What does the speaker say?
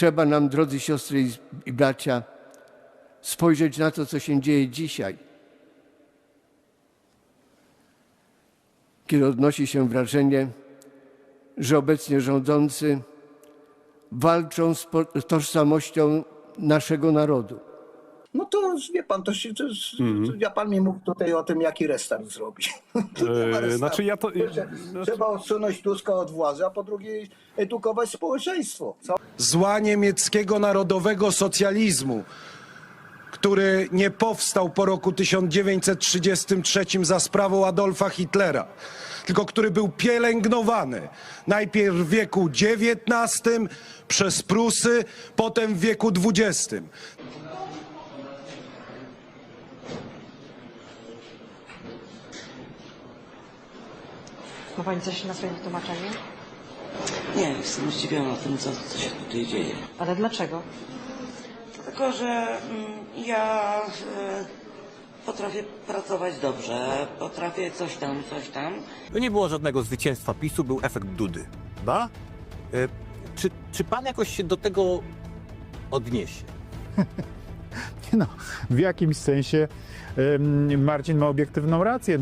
Trzeba nam, drodzy siostry i- bracia, spojrzeć na to, co się dzieje dzisiaj. Kiedy odnosi się wrażenie, że obecnie rządzący walczą z tożsamością naszego narodu. No to wie pan, to się, to, to, ja pan mi mógł tutaj o tym, jaki restart zrobić. Eee, restartu. znaczy ja to- Trzeba- Trzeba odsunąć Tuska od władzy, a po drugie edukować społeczeństwo. Co? zła niemieckiego narodowego socjalizmu, który nie powstał po roku 1933 za sprawą Adolfa Hitlera, tylko który był pielęgnowany najpierw w wieku XIX przez Prusy, potem w wieku XX. Ma Pani coś na swoim tłumaczeniu? Nie, jestem zdziwiona tym, co, co się tutaj dzieje. Ale dlaczego? Dlatego, że mm, ja e, potrafię pracować dobrze, potrafię coś tam, coś tam. To nie było żadnego zwycięstwa PiSu, był efekt Dudy. Da? E, Czy, czy pan jakoś się do tego odniesie? No, w jakimś sensie em, Marcin ma obiektywną rację.